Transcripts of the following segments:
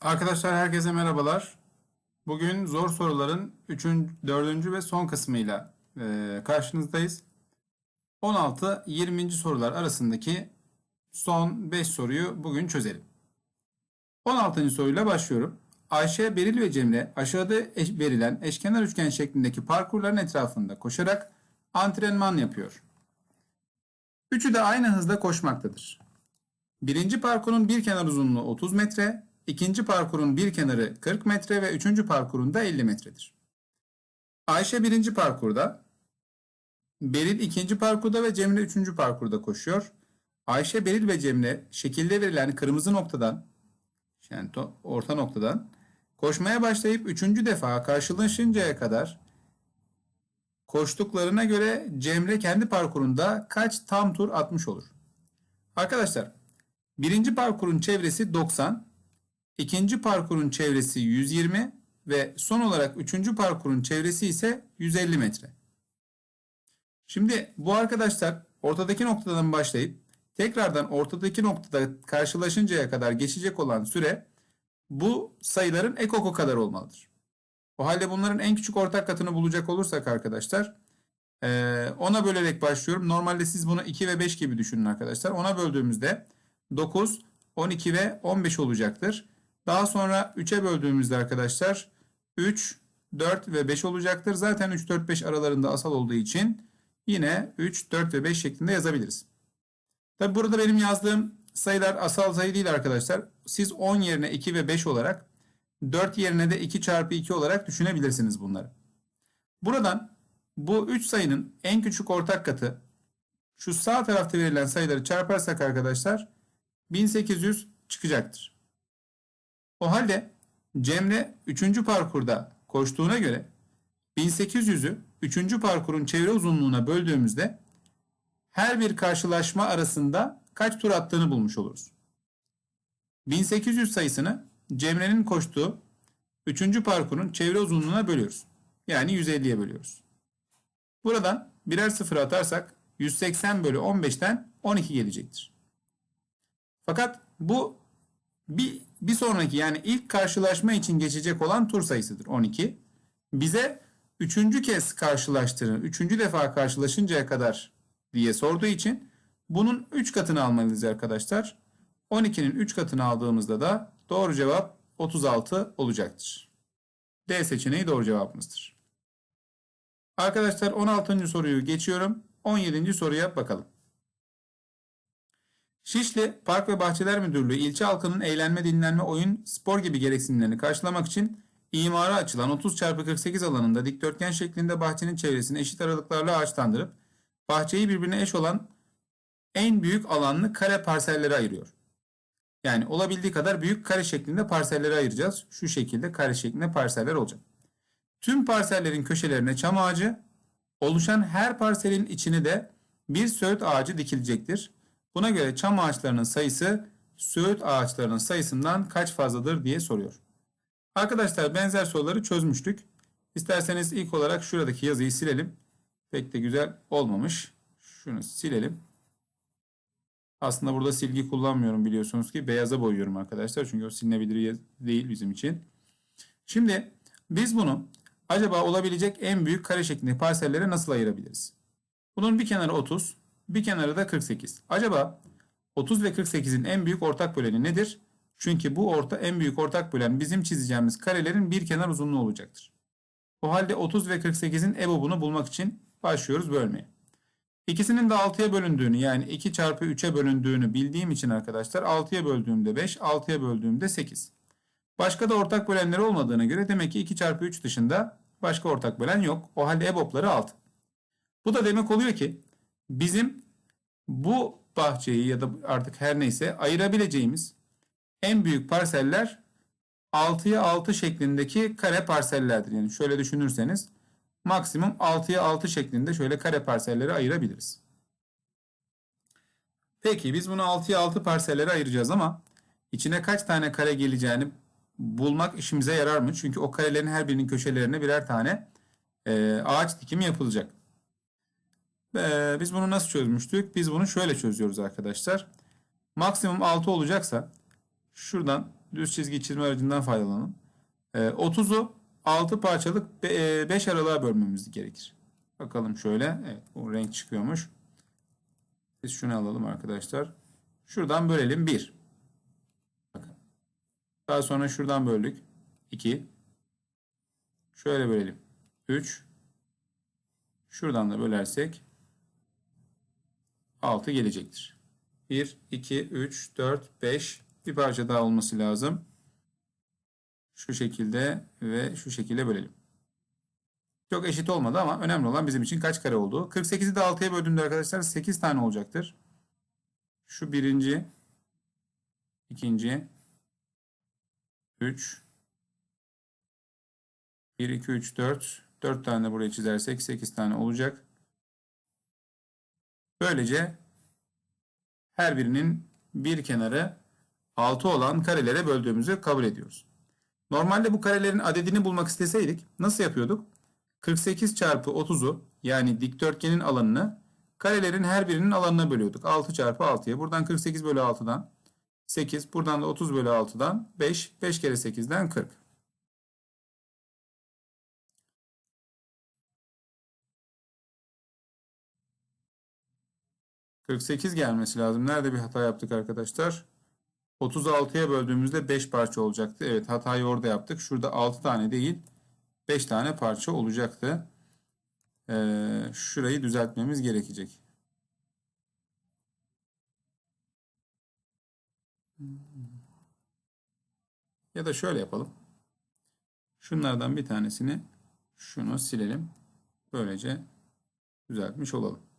Arkadaşlar herkese merhabalar. Bugün zor soruların 3. 4. ve son kısmıyla e, karşınızdayız. 16-20. sorular arasındaki son 5 soruyu bugün çözelim. 16. soruyla başlıyorum. Ayşe, Beril ve Cemre aşağıda eş- verilen eşkenar üçgen şeklindeki parkurların etrafında koşarak antrenman yapıyor. Üçü de aynı hızda koşmaktadır. Birinci parkurun bir kenar uzunluğu 30 metre, ikinci parkurun bir kenarı 40 metre ve üçüncü parkurun da 50 metredir. Ayşe birinci parkurda, Beril ikinci parkurda ve Cemre üçüncü parkurda koşuyor. Ayşe, Beril ve Cemre şekilde verilen kırmızı noktadan, yani orta noktadan koşmaya başlayıp üçüncü defa karşılaşıncaya kadar koştuklarına göre Cemre kendi parkurunda kaç tam tur atmış olur? Arkadaşlar Birinci parkurun çevresi 90, ikinci parkurun çevresi 120 ve son olarak üçüncü parkurun çevresi ise 150 metre. Şimdi bu arkadaşlar ortadaki noktadan başlayıp tekrardan ortadaki noktada karşılaşıncaya kadar geçecek olan süre bu sayıların ekoku kadar olmalıdır. O halde bunların en küçük ortak katını bulacak olursak arkadaşlar eee, ona bölerek başlıyorum. Normalde siz bunu 2 ve 5 gibi düşünün arkadaşlar. Ona böldüğümüzde 9, 12 ve 15 olacaktır. Daha sonra 3'e böldüğümüzde arkadaşlar 3, 4 ve 5 olacaktır. Zaten 3, 4, 5 aralarında asal olduğu için yine 3, 4 ve 5 şeklinde yazabiliriz. Tabi burada benim yazdığım sayılar asal sayı değil arkadaşlar. Siz 10 yerine 2 ve 5 olarak 4 yerine de 2 çarpı 2 olarak düşünebilirsiniz bunları. Buradan bu 3 sayının en küçük ortak katı şu sağ tarafta verilen sayıları çarparsak arkadaşlar 1800 çıkacaktır. O halde Cemre 3. parkurda koştuğuna göre 1800'ü 3. parkurun çevre uzunluğuna böldüğümüzde her bir karşılaşma arasında kaç tur attığını bulmuş oluruz. 1800 sayısını Cemre'nin koştuğu 3. parkurun çevre uzunluğuna bölüyoruz. Yani 150'ye bölüyoruz. Buradan birer sıfır atarsak 180 bölü 15'ten 12 gelecektir. Fakat bu bir, bir sonraki yani ilk karşılaşma için geçecek olan tur sayısıdır 12. Bize üçüncü kez karşılaştırın, üçüncü defa karşılaşıncaya kadar diye sorduğu için bunun 3 katını almalıyız arkadaşlar. 12'nin 3 katını aldığımızda da doğru cevap 36 olacaktır. D seçeneği doğru cevabımızdır. Arkadaşlar 16. soruyu geçiyorum. 17. soruya bakalım. Şişli Park ve Bahçeler Müdürlüğü ilçe halkının eğlenme, dinlenme, oyun, spor gibi gereksinimlerini karşılamak için imara açılan 30 x 48 alanında dikdörtgen şeklinde bahçenin çevresini eşit aralıklarla ağaçlandırıp bahçeyi birbirine eş olan en büyük alanlı kare parsellere ayırıyor. Yani olabildiği kadar büyük kare şeklinde parsellere ayıracağız. Şu şekilde kare şeklinde parseller olacak. Tüm parsellerin köşelerine çam ağacı, oluşan her parselin içine de bir söğüt ağacı dikilecektir. Buna göre çam ağaçlarının sayısı söğüt ağaçlarının sayısından kaç fazladır diye soruyor. Arkadaşlar benzer soruları çözmüştük. İsterseniz ilk olarak şuradaki yazıyı silelim. Pek de güzel olmamış. Şunu silelim. Aslında burada silgi kullanmıyorum biliyorsunuz ki. Beyaza boyuyorum arkadaşlar. Çünkü o silinebilir değil bizim için. Şimdi biz bunu acaba olabilecek en büyük kare şeklinde parsellere nasıl ayırabiliriz? Bunun bir kenarı 30, bir kenarı da 48. Acaba 30 ve 48'in en büyük ortak böleni nedir? Çünkü bu orta en büyük ortak bölen bizim çizeceğimiz karelerin bir kenar uzunluğu olacaktır. O halde 30 ve 48'in EBOB'unu bulmak için başlıyoruz bölmeye. İkisinin de 6'ya bölündüğünü yani 2 çarpı 3'e bölündüğünü bildiğim için arkadaşlar 6'ya böldüğümde 5, 6'ya böldüğümde 8. Başka da ortak bölenleri olmadığına göre demek ki 2 çarpı 3 dışında başka ortak bölen yok. O halde EBOB'ları 6. Bu da demek oluyor ki bizim bu bahçeyi ya da artık her neyse ayırabileceğimiz en büyük parseller 6'ya 6 şeklindeki kare parsellerdir. Yani şöyle düşünürseniz maksimum 6'ya 6 şeklinde şöyle kare parselleri ayırabiliriz. Peki biz bunu 6'ya 6 parsellere ayıracağız ama içine kaç tane kare geleceğini bulmak işimize yarar mı? Çünkü o karelerin her birinin köşelerine birer tane e, ağaç dikimi yapılacak. Ee, biz bunu nasıl çözmüştük? Biz bunu şöyle çözüyoruz arkadaşlar. Maksimum 6 olacaksa şuradan düz çizgi çizme aracından faydalanalım. Ee, 30'u 6 parçalık 5 aralığa bölmemiz gerekir. Bakalım şöyle. Evet bu renk çıkıyormuş. Biz şunu alalım arkadaşlar. Şuradan bölelim 1. Bakın. Daha sonra şuradan böldük. 2. Şöyle bölelim. 3. Şuradan da bölersek 6 gelecektir. 1, 2, 3, 4, 5. Bir parça daha olması lazım. Şu şekilde ve şu şekilde bölelim. Çok eşit olmadı ama önemli olan bizim için kaç kare olduğu. 48'i de 6'ya böldüğümde arkadaşlar 8 tane olacaktır. Şu birinci, ikinci, 3, 1, 2, 3, 4. 4 tane buraya çizersek 8 tane olacak. Böylece her birinin bir kenarı 6 olan karelere böldüğümüzü kabul ediyoruz. Normalde bu karelerin adedini bulmak isteseydik nasıl yapıyorduk? 48 çarpı 30'u yani dikdörtgenin alanını karelerin her birinin alanına bölüyorduk. 6 çarpı 6'ya. Buradan 48 bölü 6'dan 8. Buradan da 30 bölü 6'dan 5. 5 kere 8'den 40. ...48 gelmesi lazım. Nerede bir hata yaptık arkadaşlar? 36'ya böldüğümüzde 5 parça olacaktı. Evet hatayı orada yaptık. Şurada 6 tane değil 5 tane parça olacaktı. Ee, şurayı düzeltmemiz gerekecek. Ya da şöyle yapalım. Şunlardan bir tanesini şunu silelim. Böylece düzeltmiş olalım.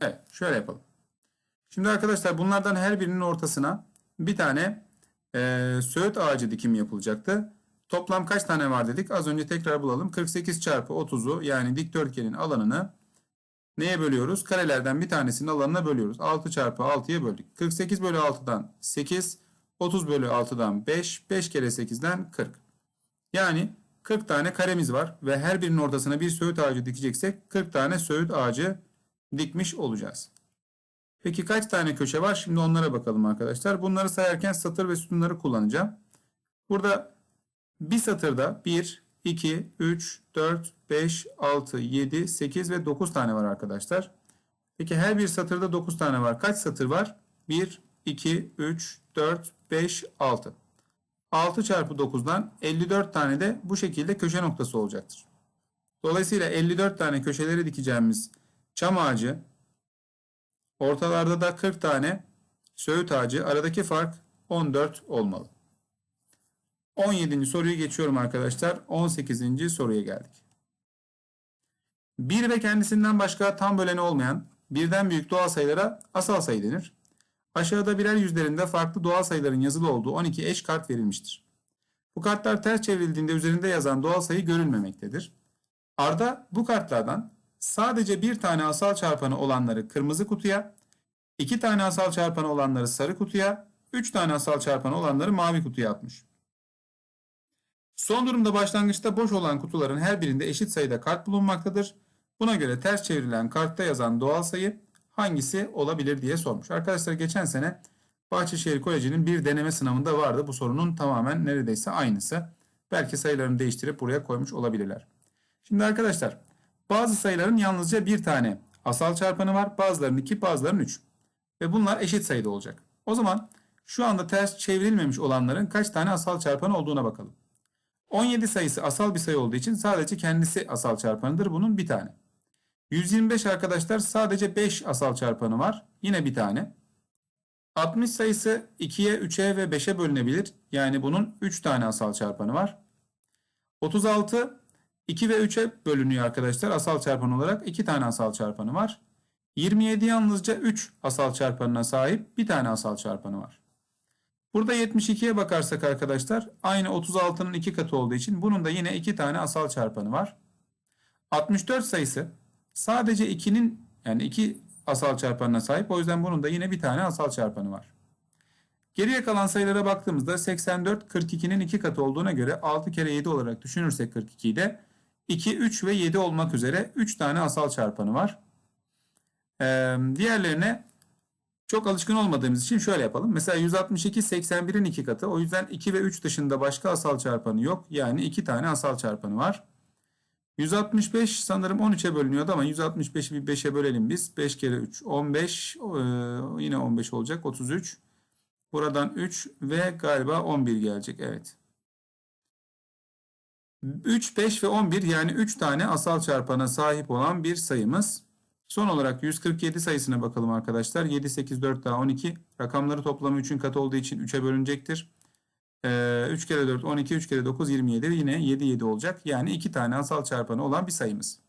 Evet, şöyle yapalım. Şimdi arkadaşlar bunlardan her birinin ortasına bir tane e, söğüt ağacı dikimi yapılacaktı. Toplam kaç tane var dedik? Az önce tekrar bulalım. 48 çarpı 30'u yani dikdörtgenin alanını neye bölüyoruz? Karelerden bir tanesinin alanına bölüyoruz. 6 çarpı 6'ya böldük. 48 bölü 6'dan 8, 30 bölü 6'dan 5, 5 kere 8'den 40. Yani 40 tane karemiz var ve her birinin ortasına bir söğüt ağacı dikeceksek 40 tane söğüt ağacı dikmiş olacağız. Peki kaç tane köşe var? Şimdi onlara bakalım arkadaşlar. Bunları sayarken satır ve sütunları kullanacağım. Burada bir satırda 1, 2, 3, 4, 5, 6, 7, 8 ve 9 tane var arkadaşlar. Peki her bir satırda 9 tane var. Kaç satır var? 1, 2, 3, 4, 5, 6. 6 çarpı 9'dan 54 tane de bu şekilde köşe noktası olacaktır. Dolayısıyla 54 tane köşeleri dikeceğimiz çam ağacı Ortalarda da 40 tane söğüt ağacı. Aradaki fark 14 olmalı. 17. soruyu geçiyorum arkadaşlar. 18. soruya geldik. Bir ve kendisinden başka tam böleni olmayan birden büyük doğal sayılara asal sayı denir. Aşağıda birer yüzlerinde farklı doğal sayıların yazılı olduğu 12 eş kart verilmiştir. Bu kartlar ters çevrildiğinde üzerinde yazan doğal sayı görülmemektedir. Arda bu kartlardan sadece bir tane asal çarpanı olanları kırmızı kutuya, iki tane asal çarpanı olanları sarı kutuya, üç tane asal çarpanı olanları mavi kutuya atmış. Son durumda başlangıçta boş olan kutuların her birinde eşit sayıda kart bulunmaktadır. Buna göre ters çevrilen kartta yazan doğal sayı hangisi olabilir diye sormuş. Arkadaşlar geçen sene Bahçeşehir Koleji'nin bir deneme sınavında vardı. Bu sorunun tamamen neredeyse aynısı. Belki sayılarını değiştirip buraya koymuş olabilirler. Şimdi arkadaşlar bazı sayıların yalnızca bir tane asal çarpanı var. Bazılarının iki, bazılarının üç. Ve bunlar eşit sayıda olacak. O zaman şu anda ters çevrilmemiş olanların kaç tane asal çarpanı olduğuna bakalım. 17 sayısı asal bir sayı olduğu için sadece kendisi asal çarpanıdır. Bunun bir tane. 125 arkadaşlar sadece 5 asal çarpanı var. Yine bir tane. 60 sayısı 2'ye, 3'e ve 5'e bölünebilir. Yani bunun 3 tane asal çarpanı var. 36 2 ve 3'e bölünüyor arkadaşlar asal çarpan olarak. 2 tane asal çarpanı var. 27 yalnızca 3 asal çarpanına sahip bir tane asal çarpanı var. Burada 72'ye bakarsak arkadaşlar aynı 36'nın 2 katı olduğu için bunun da yine 2 tane asal çarpanı var. 64 sayısı sadece 2'nin yani 2 asal çarpanına sahip. O yüzden bunun da yine bir tane asal çarpanı var. Geriye kalan sayılara baktığımızda 84 42'nin 2 katı olduğuna göre 6 kere 7 olarak düşünürsek 42'yi de 2, 3 ve 7 olmak üzere 3 tane asal çarpanı var. Ee, diğerlerine çok alışkın olmadığımız için şöyle yapalım. Mesela 162 81'in 2 katı. O yüzden 2 ve 3 dışında başka asal çarpanı yok. Yani 2 tane asal çarpanı var. 165 sanırım 13'e bölünüyordu ama 165'i bir 5'e bölelim biz. 5 kere 3 15 ee, yine 15 olacak 33. Buradan 3 ve galiba 11 gelecek. Evet. 3, 5 ve 11 yani 3 tane asal çarpana sahip olan bir sayımız. Son olarak 147 sayısına bakalım arkadaşlar. 7, 8, 4 daha 12. Rakamları toplamı 3'ün katı olduğu için 3'e bölünecektir. Ee, 3 kere 4 12, 3 kere 9 27 yine 7, 7 olacak. Yani 2 tane asal çarpanı olan bir sayımız.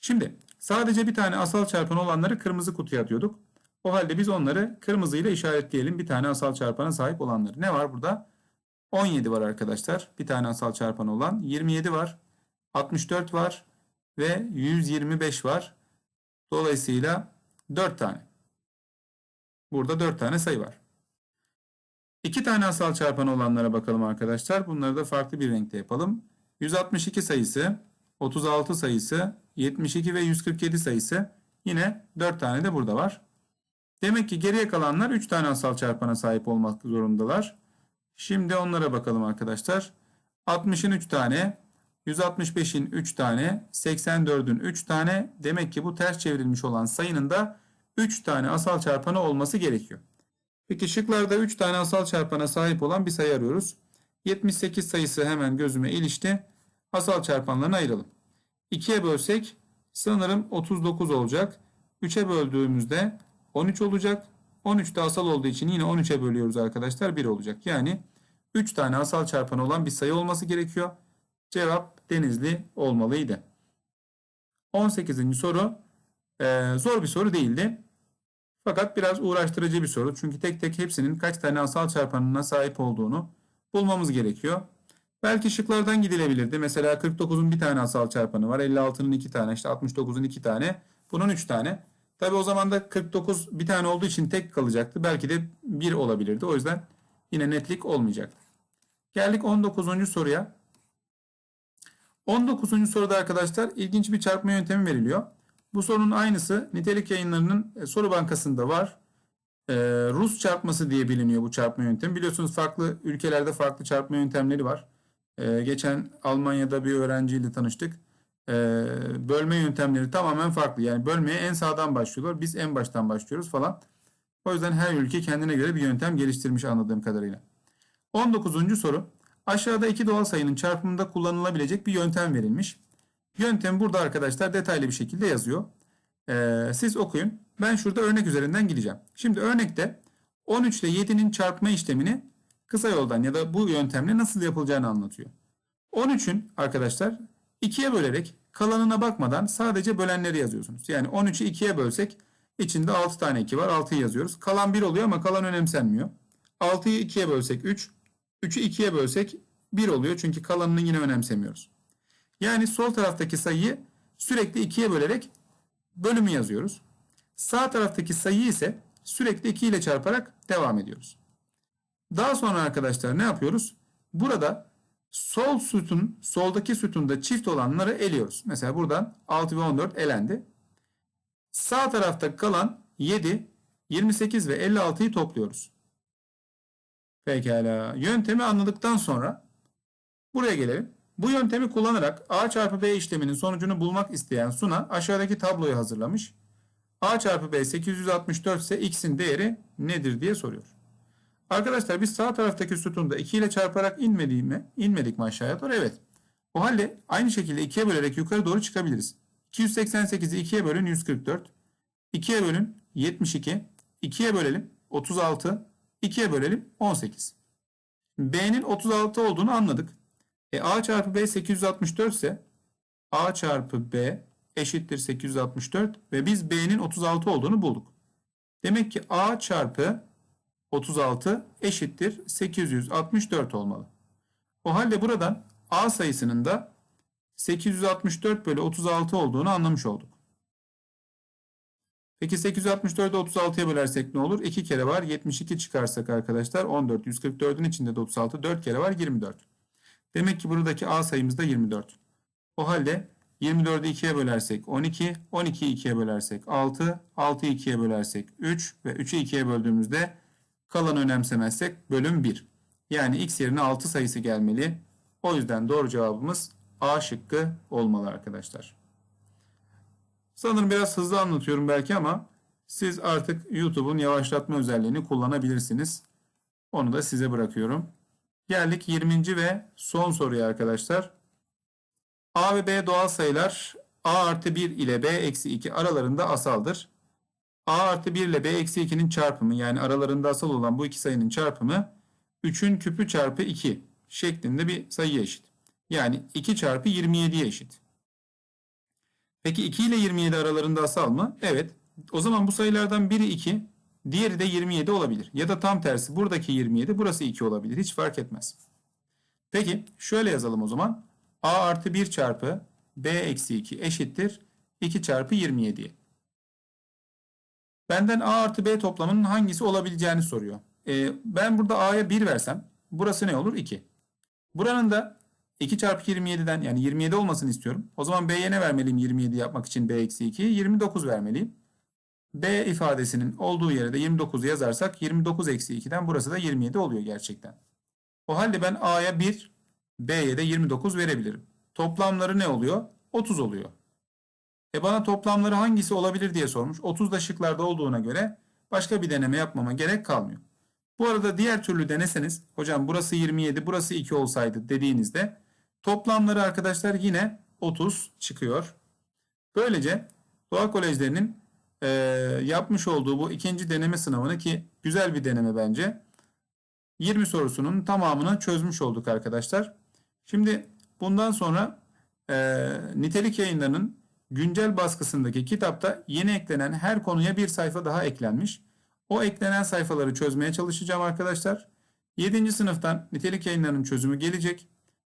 Şimdi sadece bir tane asal çarpanı olanları kırmızı kutuya atıyorduk. O halde biz onları kırmızıyla işaretleyelim. Bir tane asal çarpana sahip olanları. Ne var burada? 17 var arkadaşlar. Bir tane asal çarpanı olan. 27 var. 64 var. Ve 125 var. Dolayısıyla 4 tane. Burada 4 tane sayı var. 2 tane asal çarpanı olanlara bakalım arkadaşlar. Bunları da farklı bir renkte yapalım. 162 sayısı, 36 sayısı, 72 ve 147 sayısı. Yine 4 tane de burada var. Demek ki geriye kalanlar 3 tane asal çarpana sahip olmak zorundalar. Şimdi onlara bakalım arkadaşlar. 60'ın 3 tane, 165'in 3 tane, 84'ün 3 tane. Demek ki bu ters çevrilmiş olan sayının da 3 tane asal çarpanı olması gerekiyor. Peki şıklarda 3 tane asal çarpana sahip olan bir sayı arıyoruz. 78 sayısı hemen gözüme ilişti. Asal çarpanlarını ayıralım. 2'ye bölsek sanırım 39 olacak. 3'e böldüğümüzde 13 olacak. 13 de asal olduğu için yine 13'e bölüyoruz arkadaşlar 1 olacak. Yani 3 tane asal çarpanı olan bir sayı olması gerekiyor. Cevap Denizli olmalıydı. 18. soru e, zor bir soru değildi. Fakat biraz uğraştırıcı bir soru. Çünkü tek tek hepsinin kaç tane asal çarpanına sahip olduğunu bulmamız gerekiyor. Belki şıklardan gidilebilirdi. Mesela 49'un bir tane asal çarpanı var. 56'nın iki tane, işte 69'un iki tane. Bunun üç tane. Tabi o zaman da 49 bir tane olduğu için tek kalacaktı. Belki de bir olabilirdi. O yüzden yine netlik olmayacaktı. Geldik 19. soruya. 19. soruda arkadaşlar ilginç bir çarpma yöntemi veriliyor. Bu sorunun aynısı nitelik yayınlarının e, soru bankasında var. Ee, Rus çarpması diye biliniyor bu çarpma yöntemi. Biliyorsunuz farklı ülkelerde farklı çarpma yöntemleri var. Ee, geçen Almanya'da bir öğrenciyle tanıştık. Ee, bölme yöntemleri tamamen farklı. Yani bölmeye en sağdan başlıyorlar. Biz en baştan başlıyoruz falan. O yüzden her ülke kendine göre bir yöntem geliştirmiş anladığım kadarıyla. 19. soru. Aşağıda iki doğal sayının çarpımında kullanılabilecek bir yöntem verilmiş. Yöntem burada arkadaşlar detaylı bir şekilde yazıyor. Ee, siz okuyun. Ben şurada örnek üzerinden gideceğim. Şimdi örnekte 13 ile 7'nin çarpma işlemini kısa yoldan ya da bu yöntemle nasıl yapılacağını anlatıyor. 13'ün arkadaşlar 2'ye bölerek kalanına bakmadan sadece bölenleri yazıyorsunuz. Yani 13'ü 2'ye bölsek içinde 6 tane 2 var 6'yı yazıyoruz. Kalan 1 oluyor ama kalan önemsenmiyor. 6'yı 2'ye bölsek 3. 3'ü 2'ye bölsek 1 oluyor çünkü kalanını yine önemsemiyoruz. Yani sol taraftaki sayıyı sürekli 2'ye bölerek bölümü yazıyoruz. Sağ taraftaki sayıyı ise sürekli 2 ile çarparak devam ediyoruz. Daha sonra arkadaşlar ne yapıyoruz? Burada sol sütun, soldaki sütunda çift olanları eliyoruz. Mesela buradan 6 ve 14 elendi. Sağ tarafta kalan 7, 28 ve 56'yı topluyoruz. Pekala. Yöntemi anladıktan sonra buraya gelelim. Bu yöntemi kullanarak A çarpı B işleminin sonucunu bulmak isteyen Suna aşağıdaki tabloyu hazırlamış. A çarpı B 864 ise X'in değeri nedir diye soruyor. Arkadaşlar biz sağ taraftaki sütunda 2 ile çarparak inmedik mi? İnmedik mi aşağıya doğru? Evet. O halde aynı şekilde 2'ye bölerek yukarı doğru çıkabiliriz. 288'i 2'ye bölün 144. 2'ye bölün 72. 2'ye bölelim 36. 2'ye bölelim 18. B'nin 36 olduğunu anladık. E, A çarpı B 864 ise A çarpı B eşittir 864 ve biz B'nin 36 olduğunu bulduk. Demek ki A çarpı 36 eşittir 864 olmalı. O halde buradan A sayısının da 864 bölü 36 olduğunu anlamış olduk. Peki 864'ü 36'ya bölersek ne olur? 2 kere var 72 çıkarsak arkadaşlar 14. 144'ün içinde de 36 4 kere var 24. Demek ki buradaki A sayımız da 24. O halde 24'ü 2'ye bölersek 12, 12'yi 2'ye bölersek 6, 6'yı 2'ye bölersek 3 ve 3'ü 2'ye böldüğümüzde kalanı önemsemezsek bölüm 1. Yani x yerine 6 sayısı gelmeli. O yüzden doğru cevabımız A şıkkı olmalı arkadaşlar. Sanırım biraz hızlı anlatıyorum belki ama siz artık YouTube'un yavaşlatma özelliğini kullanabilirsiniz. Onu da size bırakıyorum. Geldik 20. ve son soruya arkadaşlar. A ve B doğal sayılar A artı 1 ile B eksi 2 aralarında asaldır. A artı 1 ile B eksi 2'nin çarpımı yani aralarında asal olan bu iki sayının çarpımı 3'ün küpü çarpı 2 şeklinde bir sayıya eşit. Yani 2 çarpı 27'ye eşit. Peki 2 ile 27 aralarında asal mı? Evet. O zaman bu sayılardan biri 2, diğeri de 27 olabilir. Ya da tam tersi buradaki 27 burası 2 olabilir. Hiç fark etmez. Peki şöyle yazalım o zaman. A artı 1 çarpı B eksi 2 eşittir 2 çarpı 27'ye. Benden A artı B toplamının hangisi olabileceğini soruyor. Ee, ben burada A'ya 1 versem burası ne olur? 2. Buranın da 2 çarpı 27'den yani 27 olmasını istiyorum. O zaman B'ye ne vermeliyim 27 yapmak için B eksi 2'yi? 29 vermeliyim. B ifadesinin olduğu yere de 29 yazarsak 29 eksi 2'den burası da 27 oluyor gerçekten. O halde ben A'ya 1, B'ye de 29 verebilirim. Toplamları ne oluyor? 30 oluyor. E bana toplamları hangisi olabilir diye sormuş. 30 da şıklarda olduğuna göre başka bir deneme yapmama gerek kalmıyor. Bu arada diğer türlü deneseniz hocam burası 27 burası 2 olsaydı dediğinizde toplamları arkadaşlar yine 30 çıkıyor. Böylece doğa kolejlerinin e, yapmış olduğu bu ikinci deneme sınavını ki güzel bir deneme bence 20 sorusunun tamamını çözmüş olduk arkadaşlar. Şimdi bundan sonra e, nitelik yayınlarının güncel baskısındaki kitapta yeni eklenen her konuya bir sayfa daha eklenmiş. O eklenen sayfaları çözmeye çalışacağım arkadaşlar. 7. sınıftan nitelik yayınlarının çözümü gelecek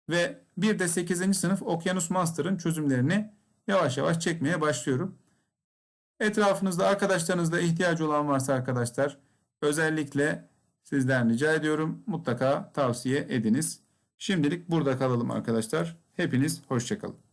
ve bir de 8. sınıf Okyanus Master'ın çözümlerini yavaş yavaş çekmeye başlıyorum. Etrafınızda arkadaşlarınızda ihtiyacı olan varsa arkadaşlar özellikle sizden rica ediyorum mutlaka tavsiye ediniz. Şimdilik burada kalalım arkadaşlar. Hepiniz hoşçakalın.